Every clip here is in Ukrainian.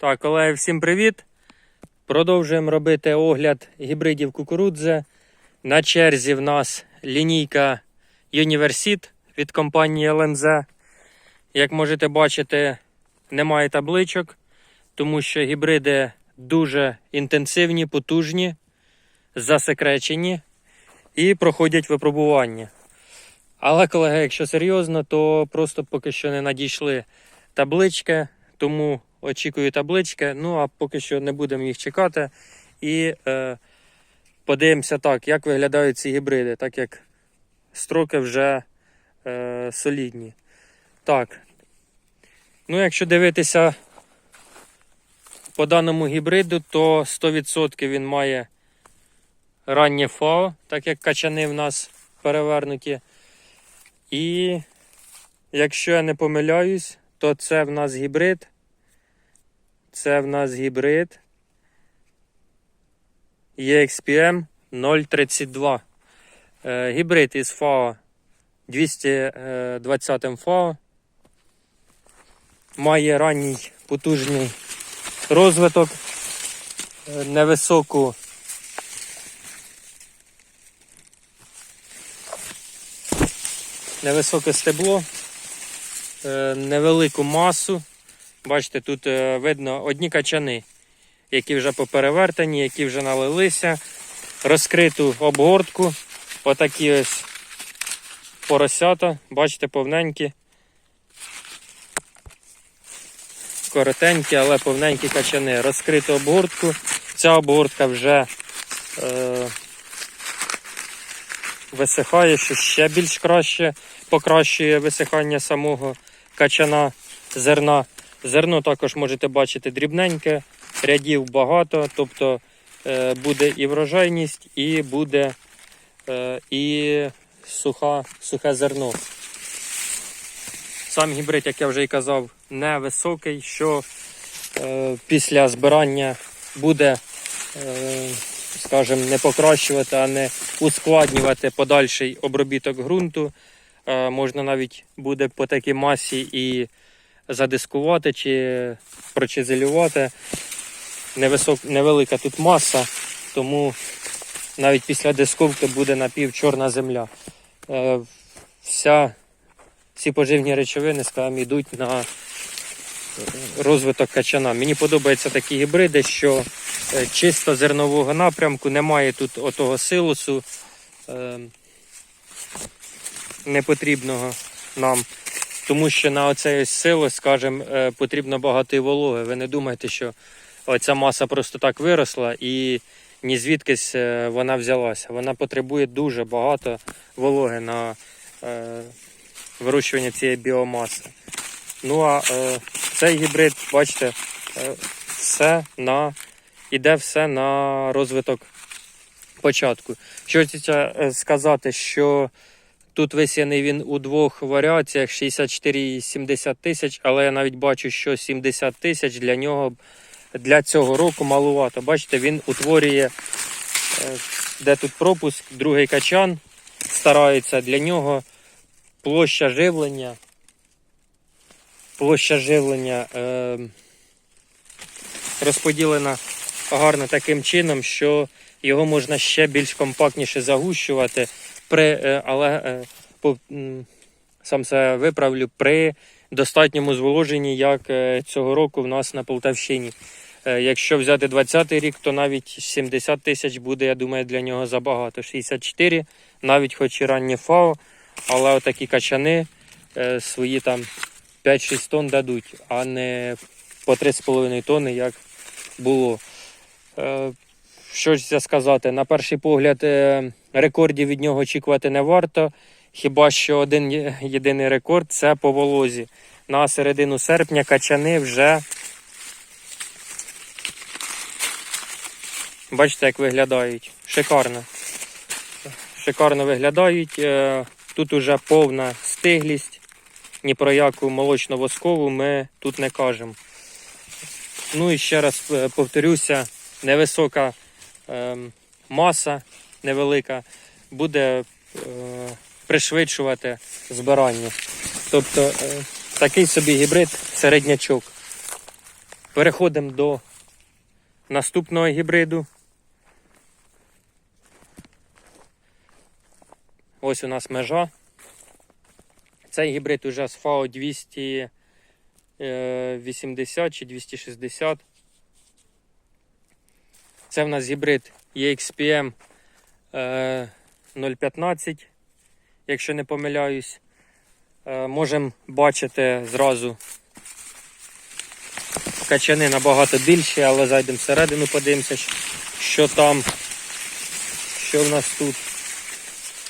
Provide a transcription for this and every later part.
Так, колеги, всім привіт. Продовжуємо робити огляд гібридів кукурудзи. На черзі в нас лінійка Універсіт від компанії ЛНЗ. Як можете бачити, немає табличок, тому що гібриди дуже інтенсивні, потужні, засекречені і проходять випробування. Але, колеги, якщо серйозно, то просто поки що не надійшли таблички, тому очікую таблички. Ну а поки що не будемо їх чекати. І е, подивимося так, як виглядають ці гібриди, так як строки вже е, солідні. Так. Ну, якщо дивитися по даному гібриду, то 100% він має раннє ФАО, так як качани в нас перевернуті. І якщо я не помиляюсь, то це в нас гібрид. Це в нас гібрид EXPM 032. Е, гібрид із ФАО 220 ФАО. Має ранній потужний розвиток, е, невисоку невисоке стебло, е, невелику масу. Бачите, тут е, видно одні качани, які вже поперевертані, які вже налилися, розкриту обгортку. Отакі ось поросята, бачите, повненькі. Коротенькі, але повненькі качани. Розкриту обгортку. Ця обгортка вже е, висихає, що ще більш краще покращує висихання самого качана зерна. Зерно також можете бачити дрібненьке, рядів багато, тобто е, буде і врожайність, і буде е, і суха, сухе зерно. Сам гібрид, як я вже і казав, невисокий, що е, після збирання буде, скажімо, не покращувати, а не ускладнювати подальший обробіток ґрунту. Можна навіть буде по такій масі і задискувати чи прочизелювати. Невисок, невелика тут маса, тому навіть після дисковки буде напівчорна земля. Е, вся, всі поживні речовини, скажімо, йдуть на розвиток качана. Мені подобаються такі гібриди, що е, чисто зернового напрямку, немає тут отого силосу е, непотрібного нам. Тому що на оцей силос, скажімо, е, потрібно багато і вологи. Ви не думайте, що оця маса просто так виросла і ні звідкись е, вона взялася. Вона потребує дуже багато вологи на е, вирощування цієї біомаси. Ну а е, цей гібрид, бачите, е, все на іде все на розвиток початку. Що хочеться е, сказати, що тут висяний він у двох варіаціях 64 і 70 тисяч, але я навіть бачу, що 70 тисяч для нього для цього року малувато. Бачите, він утворює, е, де тут пропуск, другий качан старається для нього площа живлення. Площа живлення е, розподілена гарно таким чином, що його можна ще більш компактніше загущувати, при, е, але е, по, сам це виправлю при достатньому зволоженні, як е, цього року в нас на Полтавщині. Якщо взяти 20-й рік, то навіть 70 тисяч буде, я думаю, для нього забагато. 64, навіть хоч і раннє ФАО, але отакі качани свої там 5-6 тонн дадуть, а не по 3,5 тонни, як було. Що ж сказати? На перший погляд, рекордів від нього очікувати не варто. Хіба що один єдиний рекорд це по волозі. На середину серпня качани вже. Бачите, як виглядають. Шикарно. Шикарно виглядають. Е, Тут уже повна стиглість. Ні про яку молочно-воскову ми тут не кажемо. Ну і ще раз е, повторюся, невисока ем, маса невелика буде е, пришвидшувати збирання. Тобто е, такий собі гібрид середнячок. Переходимо до наступного гібриду. Ось у нас межа. Цей гібрид уже з ФАО 280 чи 260. Це в нас гібрид EXPM е, 015, якщо не помиляюсь. Е, Можемо бачити зразу качани набагато більші, але зайдемо всередину, подивимося, що- там, що в нас тут.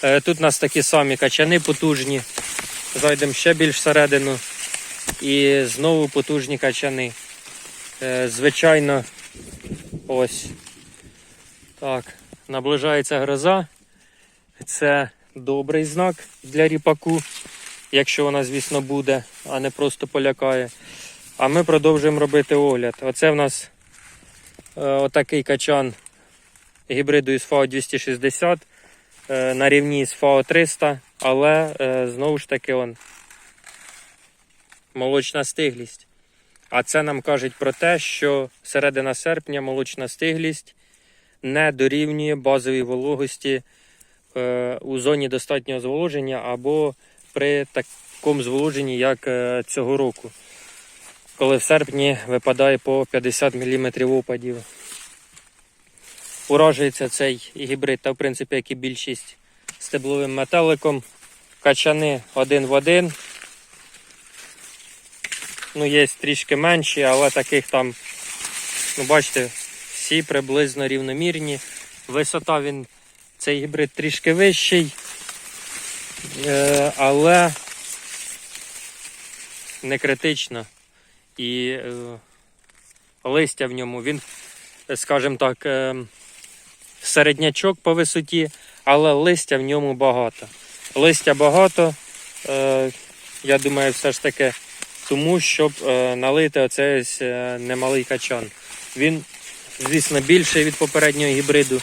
Е, Тут у нас такі самі качани потужні. Зайдемо ще більш всередину. І знову потужні качани. Е, Звичайно, ось. Так, наближається гроза. Це добрий знак для ріпаку, якщо вона, звісно, буде, а не просто полякає. А ми продовжуємо робити огляд. Оце в нас е, отакий качан гібриду із FAO 260 е, на рівні з FAO 300, але е, знову ж таки он молочна стиглість. А це нам кажуть про те, що середина серпня молочна стиглість не дорівнює базовій вологості е, у зоні достатнього зволоження або при такому зволоженні, як е, цього року, коли в серпні випадає по 50 мм опадів. Уражується цей гібрид, та в принципі, як і більшість стебловим метеликом. Качани один в один. Ну, є трішки менші, але таких там, ну бачите, всі приблизно рівномірні. Висота він, цей гібрид трішки вищий, е, але не критично. І е, листя в ньому, він, скажімо так, е, середнячок по висоті, але листя в ньому багато. Листя багато, я думаю, все ж таки тому, щоб налити оцей немалий качан. Він, звісно, більший від попереднього гібриду,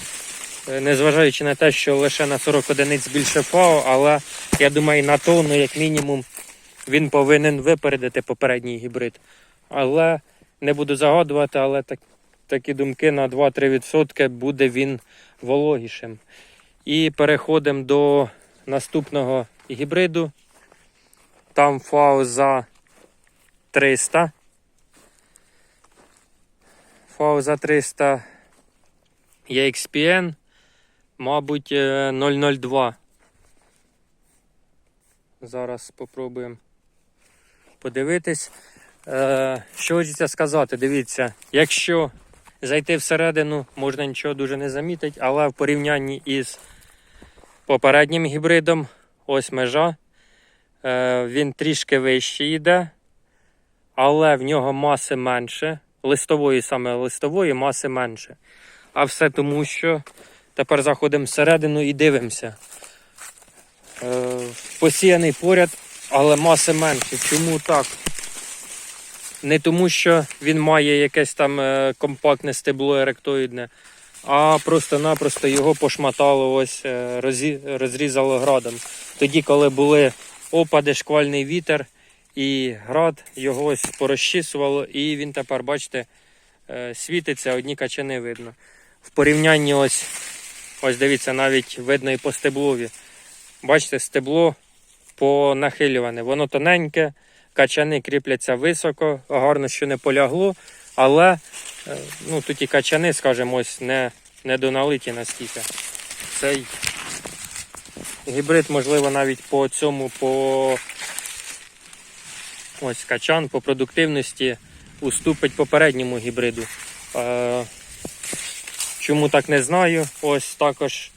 е, незважаючи на те, що лише на 40 одиниць більше ФАО, але я думаю, на тонну, як мінімум, він повинен випередити попередній гібрид. Але не буду загадувати, але так, такі думки на 2-3% буде він вологішим. І переходимо до наступного гібриду. Там ФАО за 300. ФАО за 300 є XPN, мабуть, е, 002. Зараз спробуємо подивитись. Е, Що хочеться сказати, дивіться, якщо зайти всередину, можна нічого дуже не замітити, але в порівнянні із попереднім гібридом, ось межа, е, він трішки вищий йде, але в нього маси менше. Листової саме листової маси менше. А все тому, що тепер заходимо всередину і дивимося. Е, посіяний поряд, але маси менше. Чому так? Не тому, що він має якесь там е, компактне стебло еректоїдне, а просто-напросто його пошматало, ось е, розрізало градом. Тоді, коли були опади, шквальний вітер і град, його ось порозчісувало, і він тепер, бачите, е, світиться, одні качани видно. В порівнянні ось, ось дивіться, навіть видно і по стеблові. Бачите, стебло понахилюване. Воно тоненьке, качани кріпляться високо, гарно, що не полягло, але е, ну, тут і качани, скажімо, ось не, не доналиті настільки. Цей гібрид, можливо, навіть по цьому, по ось качан, по продуктивності уступить попередньому гібриду. Е, Чому так не знаю. Ось також,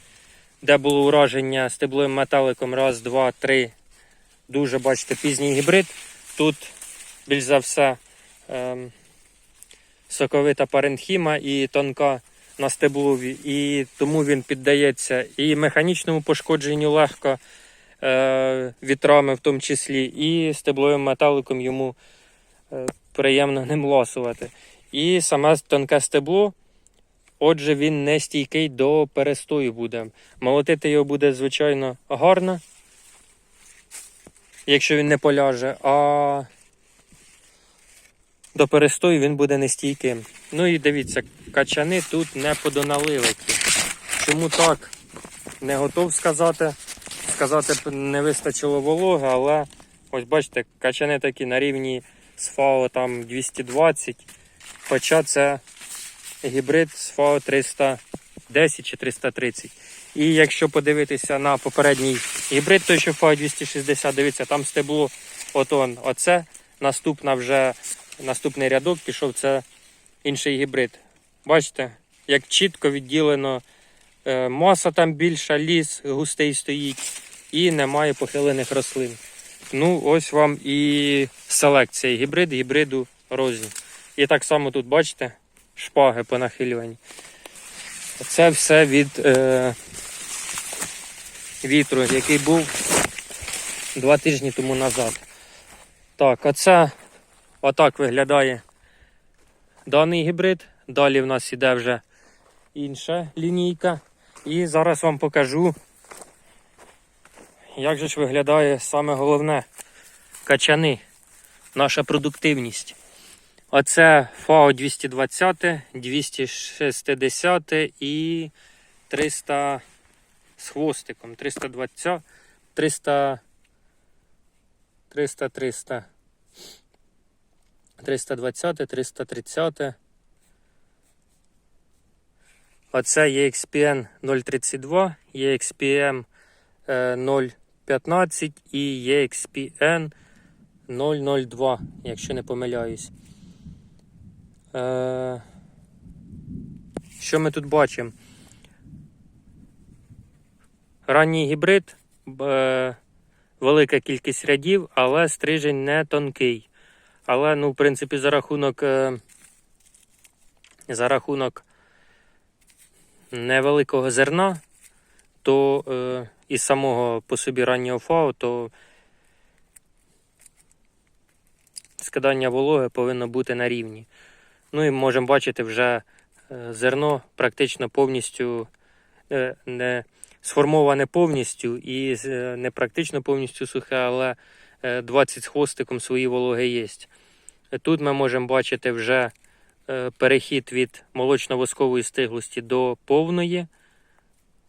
де було ураження стебловим металиком, раз, два, три. Дуже бачите, пізній гібрид. Тут більш за все ем, соковита паренхіма і тонка на стеблові, і тому він піддається і механічному пошкодженню легко, вітрами в тому числі, і стебловим металиком йому е, приємно ним ласувати. І саме тонке стебло, отже, він не стійкий до перестою буде. Молотити його буде, звичайно, гарно, якщо він не поляже. А до перестою він буде нестійким. Ну і дивіться, качани тут не подоналилики. Чому так? Не готов сказати. Сказати не вистачило вологи, але ось бачите, качани такі на рівні з ФАО там 220. Хоча це гібрид з ФАО 310 чи 330. І якщо подивитися на попередній гібрид, той що ФАО 260, дивіться, там стебло отон, оце. Наступна вже наступний рядок пішов це інший гібрид. Бачите, як чітко відділено е, маса там більша, ліс густий стоїть і немає похилених рослин. Ну, ось вам і селекція гібрид, гібриду рознь. І так само тут, бачите, шпаги понахилювані. Це все від е, вітру, який був два тижні тому назад. Так, оце отак виглядає даний гібрид. Далі в нас іде вже інша лінійка. І зараз вам покажу, як же ж виглядає саме головне качани, наша продуктивність. Оце ФАО 220, 260 і 300 з хвостиком. 320, 300, 300, 300. 320, 330. Оце EXPN 032, EXPM 0. 15 і е EXPN 002, якщо не помиляюсь. Е... Що ми тут бачимо? Ранній гібрид, е... велика кількість рядів, але стрижень не тонкий. Але, ну, в принципі, за рахунок, е... за рахунок невеликого зерна, то е і самого по собі раннього фау, то скидання вологи повинно бути на рівні. Ну і можемо бачити вже е, зерно практично повністю е, не сформоване повністю і е, не практично повністю сухе, але е, 20 з хвостиком свої вологи є. Тут ми можемо бачити вже перехід від молочно-воскової стиглості до повної.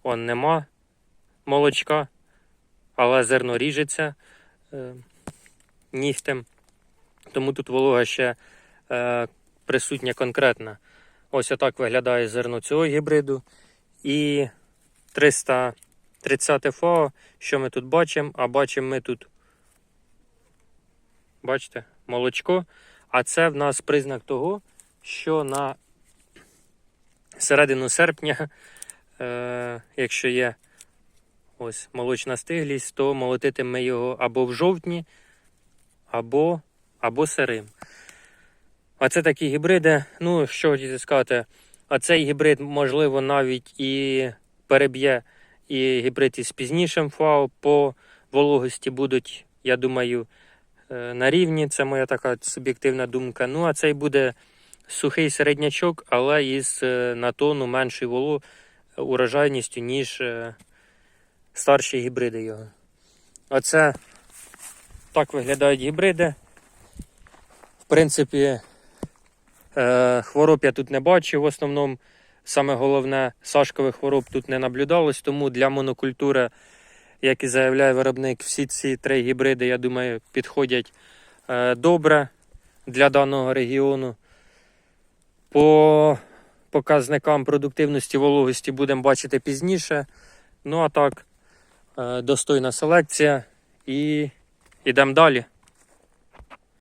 Он нема молочка, але зерно ріжеться е, нігтем. Тому тут волога ще е, присутня конкретна. Ось отак виглядає зерно цього гібриду. І 330 ФАО, що ми тут бачимо? А бачимо ми тут, бачите, молочко. А це в нас признак того, що на середину серпня, е, якщо є ось молочна стиглість, то молотити ми його або в жовтні, або, або сирим. А це такі гібриди. Ну, що хотіти сказати, а цей гібрид, можливо, навіть і переб'є і гібрид із пізнішим фау по вологості будуть, я думаю, е, на рівні. Це моя така суб'єктивна думка. Ну, а цей буде сухий середнячок, але із е, на тонну меншою урожайністю, ніж е, старші гібриди його. Оце так виглядають гібриди. В принципі, е, хвороб я тут не бачив. В основному, саме головне, сашкових хвороб тут не наблюдалось, тому для монокультури, як і заявляє виробник, всі ці три гібриди, я думаю, підходять е, добре для даного регіону. По показникам продуктивності вологості будемо бачити пізніше. Ну а так, достойна селекція і йдемо далі.